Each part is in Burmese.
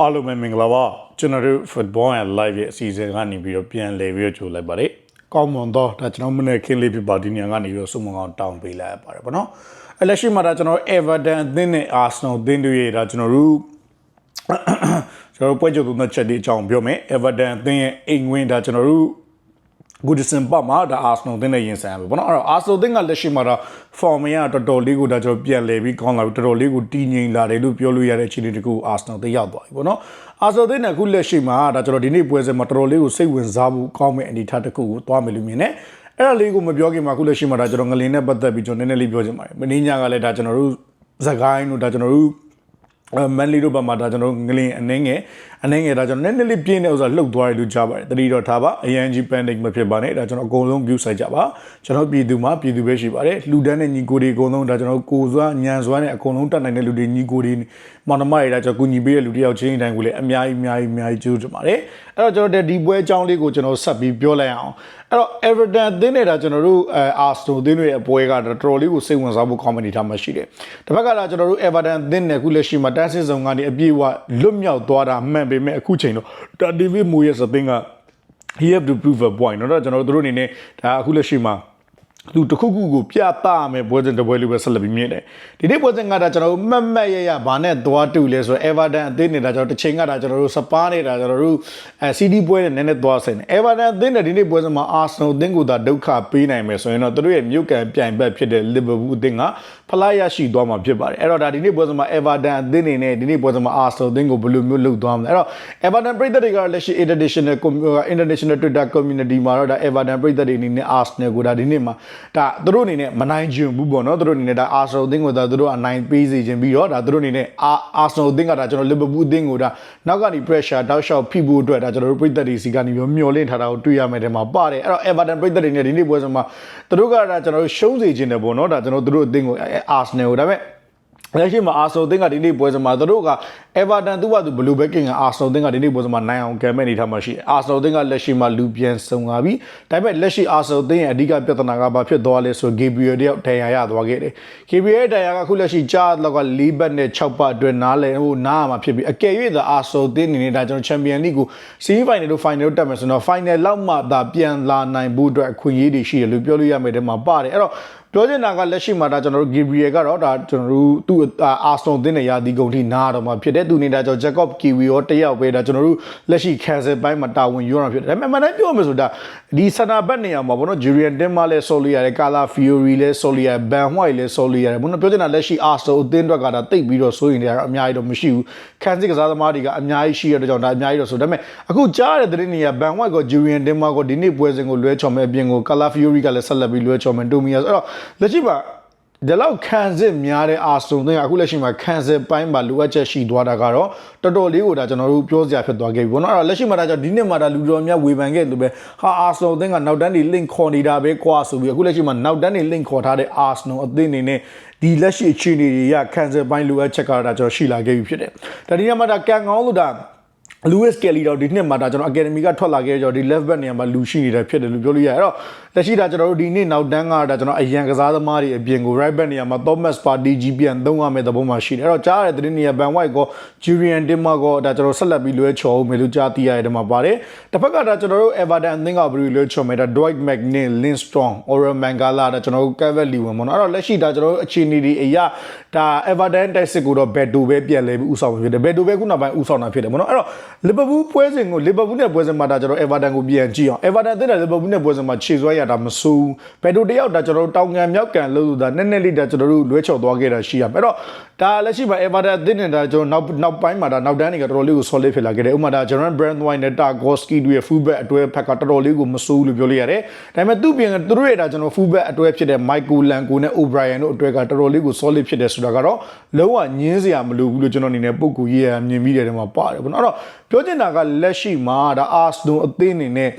အားလုံးပဲမင်္ဂလာပါကျွန်တော်တို့ football and live ရဲ့အစီအစဉ်ကနေပြီးတော့ပြန်လည်ပြီးတော့ကြိုလိုက်ပါတယ်ကောင်းမွန်တော့ဒါကျွန်တော်မနေ့ခင်းလေးဖြစ်ပါဒီနေရာကနေပြီးတော့စုံမကောင်တောင်းပေးလိုက်ရပါတယ်ဗောနော်အလက်ရှိမှာဒါကျွန်တော် Everton အသင်းနဲ့ Arsenal အသင်းတို့ရဲ့ဒါကျွန်တော်တို့ကျွန်တော်တို့ပွဲချုပ်သုံးသက်ချက်ဒီအကြောင်းပြောမယ် Everton အသင်းရဲ့အိမ်ဝင်ဒါကျွန်တော်တို့ ဂူဒစင်ပတ်မှာဒါအာဆနယ်တင်းနဲ့ရင်ဆိုင်ရပြီပေါ့နော်အဲ့တော့အာဆနယ်တင်းကလက်ရှိမှာတော့ form ရတော်တော်လေးကိုဒါကျွန်တော်ပြန်လဲပြီးကောင်းလာပြီတော်တော်လေးကိုတည်ငြိမ်လာတယ်လို့ပြောလို့ရတဲ့အခြေအနေတကူအာဆနယ်တင်းရောက်သွားပြီပေါ့နော်အာဆနယ်တင်းကအခုလက်ရှိမှာဒါကျွန်တော်ဒီနေ့ပွဲစဉ်မှာတော်တော်လေးကိုစိတ်ဝင်စားမှုကောင်းမဲ့အနေအထားတကူကိုသွားမယ်လို့မြင်တယ်အဲ့ဒါလေးကိုမပြောခင်မှာအခုလက်ရှိမှာဒါကျွန်တော်ငလင်းနဲ့ပတ်သက်ပြီးကျွန်တော်နည်းနည်းလေးပြောချင်ပါတယ်မင်းညကလည်းဒါကျွန်တော်တို့ဇကိုင်းတို့ဒါကျွန်တော်တို့အဲမန်လီတို့ဘက်မှာဒါကျွန်တော်ငလင်းအနှင်းငယ်အနှင်းငယ်ဒါကျွန်တော်နည်းနည်းလေးပြင်းတဲ့ဥစ္စာလှုပ်သွားတယ်လို့ကြားပါတယ်တတိတော့ထားပါအရန်ကြီး panic မဖြစ်ပါနဲ့ဒါကျွန်တော်အကုန်လုံး view ဆိုင်ကြပါကျွန်တော်ပြည်သူမှာပြည်သူပဲရှိပါတယ်လူတန်းနဲ့ညီကိုတွေအကုန်လုံးဒါကျွန်တော်ကိုစွာညံစွာနဲ့အကုန်လုံးတတ်နိုင်တဲ့လူတွေညီကိုတွေမောင်နှမတွေဒါကျွန်တော်ကူညီပေးတဲ့လူတယောက်ချင်းတိုင်းကိုလည်းအများကြီးအများကြီးအများကြီးကျေးဇူးတင်ပါတယ်အဲ့တော့ကျွန်တော်ဒီပွဲအကြောင်းလေးကိုကျွန်တော်ဆက်ပြီးပြောလိုက်အောင်အဲ့တော့ Everton အသင်းနဲ့ဒါကျွန်တော်တို့အဲ Arsenal အသင်းတွေရဲ့ပွဲကတော်တော်လေးကိုစိတ်ဝင်စားဖို့ comedy ထားမှရှိတယ်။တစ်ဖက်ကဒါကျွန်တော်တို့ Everton အသင်းနဲ့အခုလက်ရှိမှာတန်းစစ်ဆောင်ကနေအပြည့်အဝလွတ်မြောက်သွားတာမှန်ပေမဲ့အခုချိန်တော့ဒါ David Moyes အသင်းက he have to prove a point เนาะကျွန်တော်တို့တို့အနေနဲ့ဒါအခုလက်ရှိမှာသူတခုခုကိုပြသမယ်ပွဲစဉ်တစ်ပွဲလိုပဲဆက်လက်ပြီးမြင်တယ်ဒီနေ့ပွဲစဉ်ကဒါကျွန်တော်တို့မတ်မတ်ရရဘာနဲ့သွားတူလဲဆိုတော့ Everton အသင်းနေတာကျွန်တော်တစ်ချိန်ကဒါကျွန်တော်တို့စပါးနေတာကျွန်တော်တို့အဲ CD ပွဲနဲ့နည်းနည်းသွားဆိုင်တယ် Everton အသင်းနဲ့ဒီနေ့ပွဲစဉ်မှာ Arsenal အသင်းကိုသာဒုက္ခပေးနိုင်မယ်ဆိုရင်တော့သူတို့ရဲ့မြို့ကန်ပြိုင်ဘက်ဖြစ်တဲ့ Liverpool အသင်းက ဖလားရရှိသွားမှာဖြစ်ပါတယ်အဲ့တော့ဒါဒီနေ့ပွဲစဉ်မှာ Everton အသင်းနေနဲ့ဒီနေ့ပွဲစဉ်မှာ Arsenal အသင်းကိုဘယ်လိုမျိုးလုပ်သွားမလဲအဲ့တော့ Everton ပြည်သက်တွေကလက်ရှိ international international Twitter community မှာတော့ဒါ Everton ပြည်သက်တွေအနေနဲ့ Arsenal ကိုဒါဒီနေ့မှာဒါသူတို့အနေနဲ့မနိုင်ချင်ဘူးပေါ့နော်သူတို့အနေနဲ့ဒါ Arsenal အသင်းကိုဒါသူတို့အနိုင်ပေးစေခြင်းပြီးတော့ဒါသူတို့အနေနဲ့ Arsenal အသင်းကဒါကျွန်တော် Liverpool အသင်းကိုဒါနောက်ကနေ pressure တောက်လျှောက်ဖိဖို့အတွက်ဒါကျွန်တော်တို့ပြည်သက်တွေစီကနေမျောလင့်ထားတာကိုတွေ့ရမယ်တဲ့မှာပါတယ်အဲ့တော့ Everton ပြည်သက်တွေနဲ့ဒီနေ့ပွဲစဉ်မှာသူတို့ကဒါကျွန်တော်တို့ရှုံးစေခြင်းတယ်ပေါ့နော်ဒါကျွန်တော်တို့အသင်းကို Arsenal ကိုဒါပေမဲ့လက်ရှိမှာအာဆနယ်တင်းကဒီနေ့ပွဲစဉ်မှာသူတို့က Everton သူ့ဘာသူဘလူးဘက်ကင်ကအာဆနယ်တင်းကဒီနေ့ပွဲစဉ်မှာနိုင်အောင်ကံမဲ့နေထားမှရှိတယ်။အာဆနယ်တင်းကလက်ရှိမှာလူပြန်ဆုံလာပြီ။ဒါပေမဲ့လက်ရှိအာဆနယ်တင်းရဲ့အဓိကပြဿနာကဘာဖြစ်သွားလဲဆို Gabriel တယောက်ဒဏ်ရာရသွားခဲ့တယ်။ Gabriel ရဲ့ဒဏ်ရာကခုလက်ရှိကြားလောက်က၄ဘတ်နဲ့6ဘတ်အတွင်းနားလဲဟိုနားမှာဖြစ်ပြီးအကယ်၍သာအာဆနယ်တင်းအနေနဲ့ဒါကျွန်တော် Champion League ကို semi final တို့ final တို့တက်မယ်ဆိုတော့ final လောက်မှသာပြန်လာနိုင်ဖို့အတွက်အခွင့်အရေးတွေရှိတယ်လို့ပြောလို့ရမယ်တဲ့မှာပါတယ်။အဲ့တော့ ပြောချင်တာကလက်ရှိမှာဒါကျွန်တော်တို့ Gabriel ကတော့ဒါကျွန်တော်တို့သူ့အာစတိုန်တင်းနဲ့ရာသီကုန်ထိနားတော့မှာဖြစ်တယ်သူနေတာကျွန်တော် Jacob Kiwi ရောတယောက်ပဲဒါကျွန်တော်တို့လက်ရှိ cancel ပိုင်းမှာတာဝန်ယူရတာဖြစ်တယ်ဒါပေမဲ့မနိုင်ပြောမယ်ဆိုတာဒီစနာဘက်နေရာမှာပေါ့နော် Julian Tim မလဲဆော်လီရတယ် Kala Fiori လဲဆော်လီရ Ben White လဲဆော်လီရတယ်ဘုန်းတော်ပြောချင်တာလက်ရှိ Arsenal အသင်းအတွက်ကဒါတိတ်ပြီးတော့စိုးရင်တွေကတော့အများကြီးတော့မရှိဘူးခန်းစစ်ကစားသမားတွေကအများကြီးရှိရတဲ့ကြောင့်ဒါအများကြီးတော့ဆိုဒါပေမဲ့အခုကြားရတဲ့သတင်းတွေက Ben White က Julian Tim ကဒီနေ့ပွဲစဉ်ကိုလွဲချော်မဲ့အပြင်ကို Kala Fiori ကလည်းဆက်လက်ပြီးလွဲချော်မယ်တိုမီယာဆိုတော့လက်ရှိမှာဒီလောက်ခံစစ်များတဲ့အာစတုန်တွေကအခုလက်ရှိမှာခံစစ်ပိုင်းမှာလိုအပ်ချက်ရှိသွားတာကတော့တော်တော်လေးကိုဒါကျွန်တော်တို့ပြောစရာဖြစ်သွားခဲ့ပြီဘောနော်အဲ့တော့လက်ရှိမှာဒါကြောင့်ဒီနှစ်မှာဒါလူတော်များဝေဖန်ခဲ့သူပဲဟာအာစတုန်အသင်းကနောက်တန်းတွေ link ခေါ်နေတာပဲကွာဆိုပြီးအခုလက်ရှိမှာနောက်တန်းတွေ link ခေါ်ထားတဲ့အာစတုန်အသင်းနေနဲ့ဒီလက်ရှိအခြေအနေတွေရခံစစ်ပိုင်းလိုအပ်ချက်ကတော့ဒါကျွန်တော်ရှိလာခဲ့ပြီဖြစ်တယ်ဒါဒီနေ့မှာဒါကန်ကောင်းလို့ဒါ Lewis Kelly တော့ဒီနှစ်မှာဒါကျွန်တော် Academy ကထွက်လာခဲ့ကြတော့ဒီ left back နေရာမှာလူရှိနေတာဖြစ်တယ်လို့ပြောလို့ရတယ်အဲ့တော့လက်ရှိဒါကျွန်တော်တို့ဒီနေ့နောက်တန်းကဒါကျွန်တော်အရန်ကစားသမားတွေအပြင်ကို right back နေရာမှာ Thomas Partey GPN သုံးရမယ့်သဘောမှာရှိတယ်အဲ့တော့ကြားရတဲ့သတင်းနေရာ Van White ကို Julian Timber ကိုဒါကျွန်တော်ဆက်လက်ပြီးလွဲချော်ဦးမယ်လို့ကြားသိရတဲ့မှာပါတယ်တစ်ဖက်ကဒါကျွန်တော်တို့ Everton အသင်းကဘယ်လိုလွဲချော်မယ်ဒါ Dwight McNeil Lindstrom Oren Mangala ဒါကျွန်တော်တို့ Kevin Lewin ပေါ့နော်အဲ့တော့လက်ရှိဒါကျွန်တော်တို့အခြေအနေတွေအရာဒါ Everton တိုက်စစ်ကိုတော့ Beto ပဲပြန်လဲပြီးဥဆောင်ဖြစ်တယ် Beto ပဲခုနောက်ပိုင်းဥဆောင်တာဖြစ်တယ်ပေါ့နော်အဲ့တော့ Liverpool ပွဲစဉ်ကို Liverpool နဲ့ပွဲစဉ်မှာဒါကျွန်တော် Everton ကိုပြန်ကြည့်အောင် Everton အသင်းနဲ့ Liverpool နဲ့ပွဲစဉ်မှာခြေစွဲရတာမဆိုးဘယ်တို့တယောက်ဒါကျွန်တော်တို့တောင်ငံမြောက်ကန်လို့ဆိုတာနည်းနည်းလေးဒါကျွန်တော်တို့လွဲချော်သွားခဲ့တာရှိရမယ်အဲ့တော့ဒါလက်ရှိမှာ Everton အသင်းနဲ့ဒါကျွန်တော်နောက်နောက်ပိုင်းမှာဒါနောက်တန်းတွေကတော်တော်လေးကို solid ဖြစ်လာခဲ့တယ်ဥပမာဒါ Jordan Brandwine နဲ့ Tarkowski တို့ရဲ့ fullback အတွဲဖက်ကတော်တော်လေးကိုမဆိုးလို့ပြောလို့ရတယ်ဒါပေမဲ့သူ့ပြင်သူတို့ရဲ့ဒါကျွန်တော် fullback အတွဲဖြစ်တဲ့ Michael Lanko နဲ့ O'Brien တို့အတွဲကတော်တော်လေးကို solid ဖြစ်တယ်ဆိုတာကတော့လုံးဝညင်းစရာမလိုဘူးလို့ကျွန်တော်အနေနဲ့ပုံကူရေးရမြင်မိတယ်တဲ့မှာပါတယ်ပေါ့နော်အဲ့တော့ပြောချင်တာကလက်ရှိမှာဒါ Arsenal အသင်းအနေနဲ့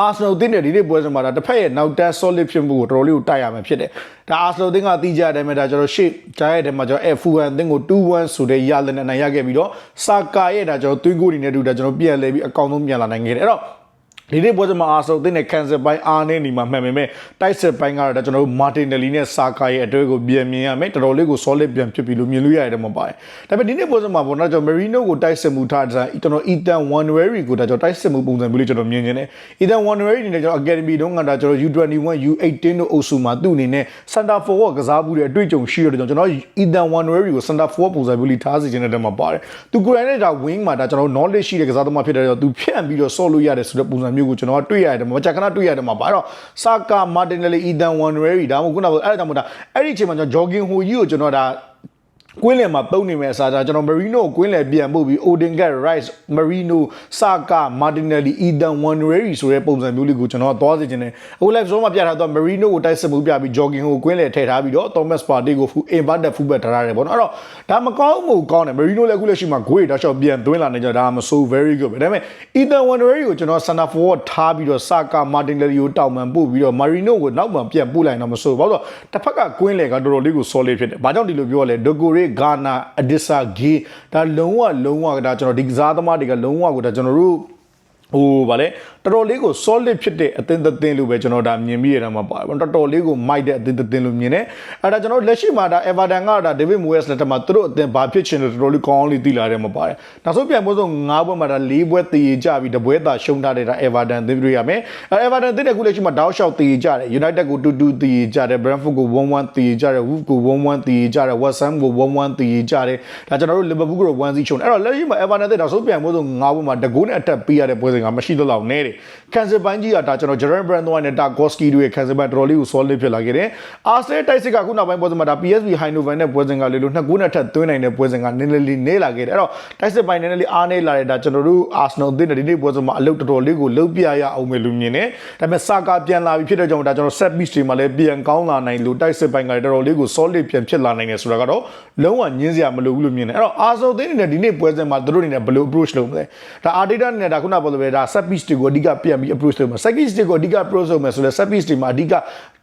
အာဆနယ်တင်းတဲ့ဒီနေ့ပွဲစဉ်မှာဒါတစ်ဖက်ရဲ့နောက်တန်း solid ဖြစ်မှုကိုတော်တော်လေးကိုတိုက်ရမှာဖြစ်တယ်။ဒါအာဆနယ်တင်းကတီးကြတဲ့အတိုင်းပဲဒါကျွန်တော်ရှေ့ကြားရတဲ့မှာကျွန်တော် F1 တင်းကို2-1ဆိုတဲ့ရလနဲ့နိုင်ရခဲ့ပြီးတော့စာကာရဲ့ဒါကျွန်တော်သွင်းကိုတွေနဲ့တူဒါကျွန်တော်ပြန်လဲပြီးအကောင့်ဆုံးပြန်လာနိုင်ခဲ့တယ်။အဲ့တော့ ဒီနေ့ပွဲစဉ်မှာအာဆယ်အသင်းနဲ့ကန်ဆယ်ပိုင်းအားနဲ့နေမှာမှန်ပေမဲ့တိုက်စစ်ပိုင်းကတော့ဒါကျွန်တော်တို့မာတင်နယ်လီနဲ့ဆာကာရဲ့အတွေ့အကိုပြန်မြင်ရမယ်တော်တော်လေးကို solid ပြန်ဖြစ်ပြီလို့မြင်လို့ရတယ်မှာပါတယ်ဒါပေမဲ့ဒီနေ့ပွဲစဉ်မှာပေါ့နော်ကျွန်တော် Marino ကိုတိုက်စစ်မှုထားတဲ့ကျွန်တော် Ethan Wanweri ကိုဒါကျွန်တော်တိုက်စစ်မှုပုံစံမျိုးလေးကျွန်တော်မြင်နေတယ် Ethan Wanweri အနေနဲ့ကျွန်တော် Academy တုန်းကဒါကျွန်တော် U21 U18 တို့အုပ်စုမှာသူ့အနေနဲ့ Center Forward ကစားမှုတွေအတွေ့အကြုံရှိတဲ့ကြောင့်ကျွန်တော် Ethan Wanweri ကို Center Forward ပုံစံမျိုးလေးထားစီခြင်းတဲ့မှာပါတယ်သူကိုယ်တိုင်နဲ့ဒါ wing မှာဒါကျွန်တော် knowledge ရှိတဲ့ကစားသမားဖြစ်တဲ့တော့သူဖြန့်ပြီးတော့ဆော့လို့ရတယ်ဆိုတဲ့ပုံစံမျိုးကိုကျွန်တော်တွေ့ရတယ်မကြာခဏတွေ့ရတယ်မှာပါအဲ့တော့ Saka Martinelli Ethan Wanweri ဒါမှမဟုတ်ခုနကအဲ့ဒါကြောင့်မို့ဒါအဲ့ဒီအချိန်မှာကျွန်တော် jogging ဟိုကြီးကိုကျွန်တော်ဒါ ကွင်းလယ်မှာတုံးနေမယ်အစားဒါကျွန်တော် Marino ကိုကွင်းလယ်ပြန်ပို့ပြီး Odegaard Rice Marino Saka Martinelli Ethan Wanweri ဆိုတဲ့ပုံစံမျိုးလေးကိုကျွန်တော်သွားစေချင်တယ်အခု live zone မှာပြထားတော့ Marino ကိုတိုက်စစ်မှုပြပြီး jogging ကိုကွင်းလယ်ထည့်ထားပြီးတော့ Thomas Partey ကို inverted fullback ထားရတယ်ပေါ့နော်အဲ့တော့ဒါမကောင်းမှုကောင်းတယ် Marino လည်းအခုလက်ရှိမှာ great တောက်လျှောက်ပြန်သွင်းလာနေကြဒါမဆိုး very good ပဲဒါပေမဲ့ Ethan Wanweri ကိုကျွန်တော် center forward ထားပြီးတော့ Saka Martinelli ကိုတောင်ပန်ပို့ပြီးတော့ Marino ကိုနောက်မှပြန်ပို့လိုက်တော့မဆိုးဘာလို့တစ်ဖက်ကကွင်းလယ်ကတော်တော်လေးကို solid ဖြစ်တယ်ဘာကြောင့်ဒီလိုပြောရလဲ Dogore Ghana Adisa Gay ဒါလုံးဝလုံးဝဒါကျွန်တော်ဒီကစားသမားတွေကလုံးဝကိုဒါကျွန်တော်တို့ဟိုဗာလေ တော်တော်လေးကို solid ဖြစ်တဲ့အသင်းသင်းလို့ပဲကျွန်တော်ဒါမြင်မိရတာမှာပါတယ်တော်တော်လေးကိုမိုက်တဲ့အသင်းသင်းလို့မြင်တယ်အဲ့ဒါကျွန်တော်လက်ရှိမှာဒါ Everton ကဒါ David Moyes လက်ထက်မှာသူတို့အသင်းဘာဖြစ်ချင်လို့တော်တော်လေးကောင်းလေးသိလာတယ်မှာပါတယ်နောက်ဆုံးပြန်ပို့ဆုံး၅ဘွဲမှာဒါ၄ဘွဲတည်ကြပြီးတပွဲသာရှုံးထားတဲ့ဒါ Everton သင်းတွေ့ရမယ်အဲ့ Everton သင်းတဲ့ခုလက်ရှိမှာတောက်လျှောက်တည်ကြတယ် United ကို2-2တည်ကြတယ် Brentford ကို1-1တည်ကြတယ် Wolves ကို1-1တည်ကြတယ် West Ham ကို1-1တည်ကြတယ်ဒါကျွန်တော်တို့ Liverpool ကို1-0ရှုံးတယ်အဲ့တော့လက်ရှိမှာ Everton သင်းနောက်ဆုံးပြန်ပို့ဆုံး၅ဘွဲမှာတကူးနဲ့အတက်ပေးရတဲ့ပွဲစဉ်ကမရှိတော့လောက်နဲတယ် cancel ပိုင်းကြီးကဒါကျွန်တော် Gerard Brandon နဲ့ Tarkowski တို့ရဲ့ cancel ပိုင်းတော်တော်လေးကို solid ဖြစ်လာခဲ့တယ်။ Arsenal တိုက်စစ်ကခုနောက်ပိုင်းပွဲစဉ်မှာဒါ PSV Eindhoven နဲ့ပွဲစဉ်ကလေးလို့နှစ်ကူးနဲ့ထပ်သွင်းနိုင်တဲ့ပွဲစဉ်ကနည်းနည်းလေးနေလာခဲ့တယ်။အဲ့တော့တိုက်စစ်ပိုင်းနည်းနည်းလေးအားနေလာတဲ့ဒါကျွန်တော်တို့ Arsenal အသင်းနဲ့ဒီနေ့ပွဲစဉ်မှာအလုပ်တော်တော်လေးကိုလုပ်ပြရအောင်မယ်လို့မြင်တယ်။ဒါပေမဲ့ Saka ပြန်လာပြီဖြစ်တဲ့ကြောင့်ဒါကျွန်တော် set piece တွေမှာလည်းပြန်ကောင်းလာနိုင်လို့တိုက်စစ်ပိုင်းကလည်းတော်တော်လေးကို solid ပြန်ဖြစ်လာနိုင်တယ်ဆိုတာကတော့လုံးဝညင်းစရာမလိုဘူးလို့မြင်တယ်။အဲ့တော့ Arsenal အသင်းအနေနဲ့ဒီနေ့ပွဲစဉ်မှာသူတို့အနေနဲ့ဘယ်လို approach လုပ်မလဲ။ဒါ Arteta အနေနဲ့ဒါခုနပြောလို့ပဲဒါ set piece တွေကိုအဓိကပြန်ပြီး approach လုပ်မှာ set piece တွေကိုအဓိက approach လုပ်မယ်ဆိုလဲ set piece တွေမှာအဓိက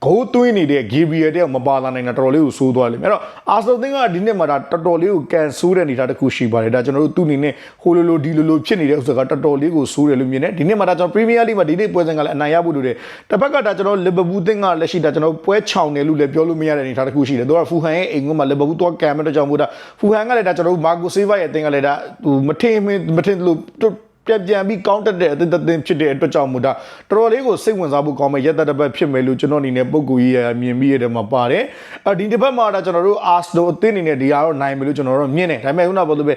ဂိုးသွင်းနေတဲ့ Gabriel တဲ့မပါလာနိုင်တာတော်တော်လေးကိုစိုးသွားလိမ့်မယ်အဲ့တော့ Arsenal သင်းကဒီနေ့မှာဒါတော်တော်လေးကိုကန်ဆိုးတဲ့အနေအထားတစ်ခုရှိပါတယ်ဒါကျွန်တော်တို့သူ့အနေနဲ့ဟိုလိုလိုဒီလိုလိုဖြစ်နေတဲ့ဥစ္စာကတော်တော်လေးကိုစိုးတယ်လို့မြင်တယ်ဒီနေ့မှာဒါကျွန်တော် Premier League မှာဒီနေ့ပွဲစဉ်ကလည်းအနိုင်ရဖို့လိုတယ်တစ်ဖက်ကဒါကျွန်တော် Liverpool သင်းကလက်ရှိဒါကျွန်တော်ပွဲချောင်တယ်လို့လည်းပြောလို့မရတဲ့အနေအထားတစ်ခုရှိတယ်သူက Fulham ရဲ့အိမ်ကမှာ Liverpool တော့ကန်မဲ့တော့ကြောင့်မို့ဒါ Fulham ကလည်းဒါကျွန်တော် Marco Silva ရဲ့အသင်းကလည်းဒါဟိုမထင်မထင်လို့ ပြန်ပြန်ပြီးကောင်းတက်တဲ့အသင်းသင်းဖြစ်တဲ့အတွက်ကြောင့်မို့ဒါတော်တော်လေးကိုစိတ်ဝင်စားဖို့ကောင်းမဲ့ရက်သက်တစ်ပတ်ဖြစ်မယ်လို့ကျွန်တော်အနေနဲ့ပုံကူကြီးရမြင်ပြီးရတယ်မှာပါတယ်အဲဒီတစ်ပတ်မှာဒါကျွန်တော်တို့ Arsenal အသင်းအနေနဲ့ဒီဟာတော့နိုင်မယ်လို့ကျွန်တော်တို့မြင်တယ်ဒါပေမဲ့ခုနကပြောလို့ပဲ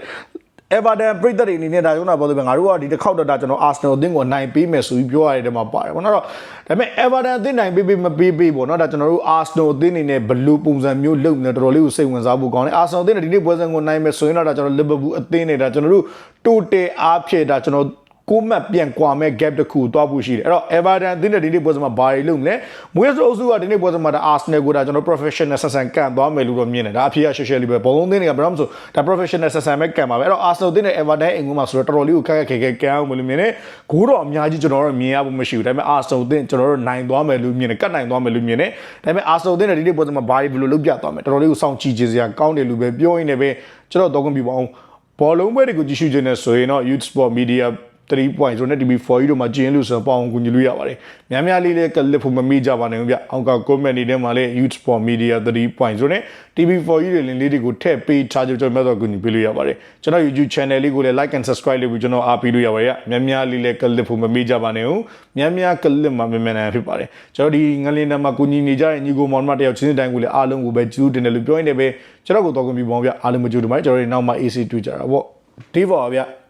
Everton ပြည်သက်တွေအနေနဲ့ဒါရုံးတာပြောလို့ပဲငါတို့ကဒီတစ်ခေါက်တော့ဒါကျွန်တော် Arsenal အသင်းကိုနိုင်ပေးမယ်ဆိုပြီးပြောရတဲ့မှာပါတယ်ဘောနော်တော့ဒါပေမဲ့ Everton အသင်းနိုင်ပေးပေးမပေးပေးပေါ့နော်ဒါကျွန်တော်တို့ Arsenal အသင်းအနေနဲ့ဘယ်လိုပုံစံမျိုးလုပ်နေတော်တော်လေးကိုစိတ်ဝင်စားဖို့ကောင်းတယ် Arsenal အသင်းနဲ့ဒီနေ့ပွဲစဉ်ကိုနိုင်မယ်ဆိုရင်တော့ဒါကျွန်တော် Liverpool အသင်းနဲ့ဒါကျွန်တော်တို့ total အားဖြင့်ဒါကျွန်တော် ကိုမတ်ပြန်ကွာမဲ့ gap တစ်ခုကိုတွားဖို့ရှိတယ်အဲ့တော့ Everton အသင်းနဲ့ဒီနေ့ပွဲစဉ်မှာဘာတွေလုပ်မလဲမွေးဆိုအုပ်စုကဒီနေ့ပွဲစဉ်မှာဒါ Arsenal ကိုဒါကျွန်တော် professional ဆက်ဆံကန်သွားမယ်လို့တော့မြင်တယ်ဒါအဖေက social လေးပဲဘောလုံးသင်းတွေကဘယ်တော့မှဆိုဒါ professional ဆက်ဆံမဲ့ကန်ပါပဲအဲ့တော့ Arsenal သင်းနဲ့ Everton အိမ်ကမှာဆိုတော့တော်တော်လေးကိုခက်ခက်ခဲခဲကန်အောင်မလို့မြင်တယ်ဂိုးတော့အများကြီးကျွန်တော်တို့မြင်ရဖို့မရှိဘူးဒါပေမဲ့ Arsenal သင်းကျွန်တော်တို့နိုင်သွားမယ်လို့မြင်တယ်ကတ်နိုင်သွားမယ်လို့မြင်တယ်ဒါပေမဲ့ Arsenal သင်းနဲ့ဒီနေ့ပွဲစဉ်မှာဘာတွေဘယ်လိုလုပ်ပြသွားမယ်တော်တော်လေးကိုစောင့်ကြည့်ကြစရာကောင်းတယ်လို့ပဲပြောရင်းနဲ့ပဲကျွန်တော်တော့ကွန်ပျူတာအောင်ဘောလုံးပွဲတွေကိုကြည့်ရှုခြင်းနဲ့ဆိုရင်တော့ Youth Sport Media 3.0နဲ့ TV4 ကြီးတို့မှာကျင်းလို့ဆိုတော့ပေါအောင်ကူညီလို့ရပါတယ်။များများလေးလေးကလစ်ဖို့မမေ့ကြပါနဲ့ဗျ။အောင်က comment နေတဲ့မှာလည်း Youth Sport Media 3.0နဲ့ TV4 ကြီးတွေလင်းလေးတွေကိုထည့်ပေးထားကြကျွန်တော်တို့ကူညီပေးလို့ရပါတယ်။ကျွန်တော် YouTube channel လေးကိုလည်း like and subscribe လုပ်ပြီးကျွန်တော်အားပေးလို့ရပါတယ်။များများလေးလေးကလစ်ဖို့မမေ့ကြပါနဲ့ဦး။များများကလစ်မှာမြန်မြန်နိုင်ဖြစ်ပါတယ်။ကျွန်တော်ဒီငလင်းထဲမှာကူညီနေကြတဲ့ညီကိုမောင်မတယောက်ချင်းတိုင်းကိုလည်းအားလုံးကိုပဲကျေးဇူးတင်တယ်လို့ပြောရင်းနဲ့ပဲကျွန်တော်ကိုတော့ကွန်ပျူတာပေါ့ဗျ။အားလုံးမကြိုးတမိုင်းကျွန်တော်တို့နောက်မှ AC တွေ့ကြတာပေါ့။ဒီပါဗျ။